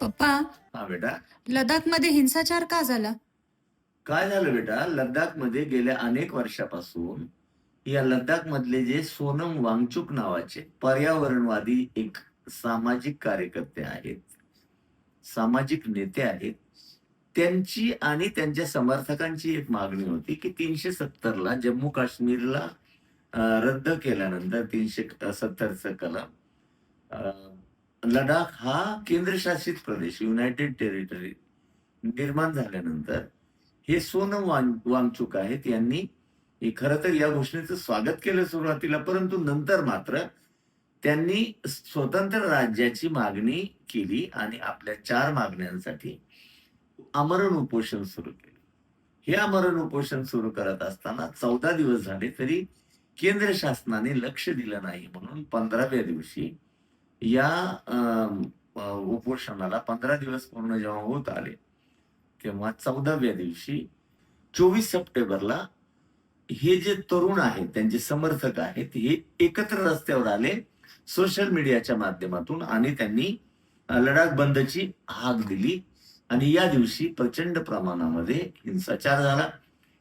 पप्पा. हा बेटा. लडाखमध्ये हिंसाचार का झाला? काय झालं बेटा? लडाखमध्ये गेल्या अनेक वर्षापासून या लडाख मधले जे सोनम वांगचुक नावाचे पर्यावरणवादी एक सामाजिक कार्यकर्ते आहेत सामाजिक नेते आहेत त्यांची आणि त्यांच्या समर्थकांची एक मागणी होती की तीनशे सत्तरला जम्मू काश्मीरला रद्द केल्यानंतर तीनशे सत्तरचं कलम लडाख हा केंद्रशासित प्रदेश युनायटेड टेरिटरी निर्माण झाल्यानंतर हे सोनम वांग वांगचुक आहेत यांनी खर खरं तर या घोषणेचं स्वागत केलं सुरुवातीला परंतु नंतर मात्र त्यांनी स्वतंत्र राज्याची मागणी केली आणि आपल्या चार मागण्यांसाठी आमरण उपोषण सुरू केलं. हे आमरण उपोषण सुरू करत असताना चौदा दिवस झाले तरी केंद्र शासनाने लक्ष दिलं नाही म्हणून पंधराव्या दिवशी या उपोषणाला पंधरा दिवस पूर्ण जेव्हा होत आले तेव्हा चौदाव्या दिवशी चोवीस सप्टेंबरला हे जे तरुण आहेत त्यांचे समर्थक आहेत हे एकत्र रस्त्यावर आले सोशल मीडियाच्या माध्यमातून आणि त्यांनी लडाख बंदची हाक दिली आणि या दिवशी प्रचंड प्रमाणामध्ये हिंसाचार झाला.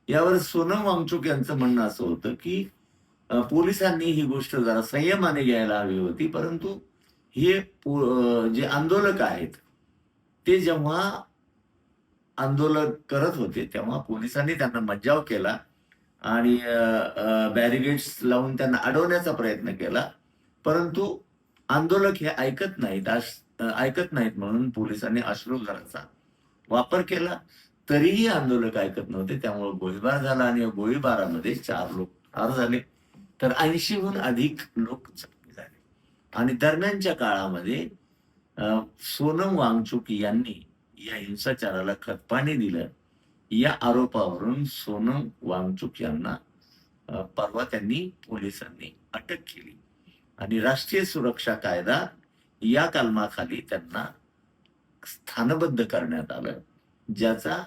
यावर सोनम वांगचुक यांचं म्हणणं असं होतं की पोलिसांनी ही गोष्ट जरा संयमाने घ्यायला हवी होती परंतु हे जे आंदोलक आहेत ते जेव्हा आंदोलन करत होते तेव्हा पोलिसांनी त्यांना मज्जाव केला आणि बॅरिगेड्स लावून त्यांना अडवण्याचा प्रयत्न केला. परंतु आंदोलक हे ऐकत नाहीत ऐकत नाहीत म्हणून पोलिसांनी अश्रुगाराचा वापर केला. तरीही आंदोलक ऐकत नव्हते त्यामुळे गोळीबार झाला आणि या गोळीबारामध्ये चार लोक ठार झाले. तर ऐंशीहून अधिक लोक झाले आणि दरम्यानच्या काळामध्ये सोनम वांगचुक यांनी या हिंसाचाराला खतपाणी दिलं. या आरोपावरून सोनम वांगचुक यांना परवा त्यांनी पोलिसांनी अटक केली. आणि राष्ट्रीय सुरक्षा कायदा या कलमाखाली त्यांना स्थानबद्ध करण्यात आलं ज्याचा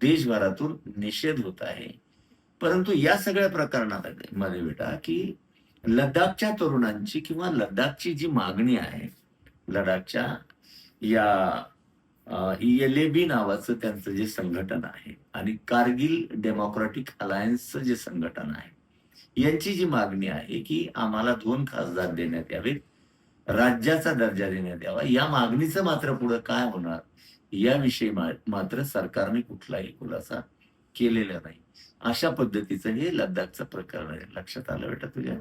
देशभरातून निषेध होत आहे. परंतु या सगळ्या प्रकरणामध्ये बेटा की लडाखच्या तरुणांची किंवा लडाखची जी मागणी आहे लडाखच्या या एल बी नावाचं त्यांचं जे संघटन आहे आणि कारगिल डेमोक्रॅटिक अलायन्सचं जे संघटन आहे यांची जी मागणी आहे की आम्हाला दोन खासदार देण्यात यावेत राज्याचा दर्जा देण्यात यावा या मागणीचं मात्र पुढे काय होणार याविषयी मा- मात्र सरकारने कुठलाही खुलासा केलेला नाही. अशा पद्धतीचं हे लडाखचं प्रकरण आहे. लक्षात आलं बेटा तुझ्या?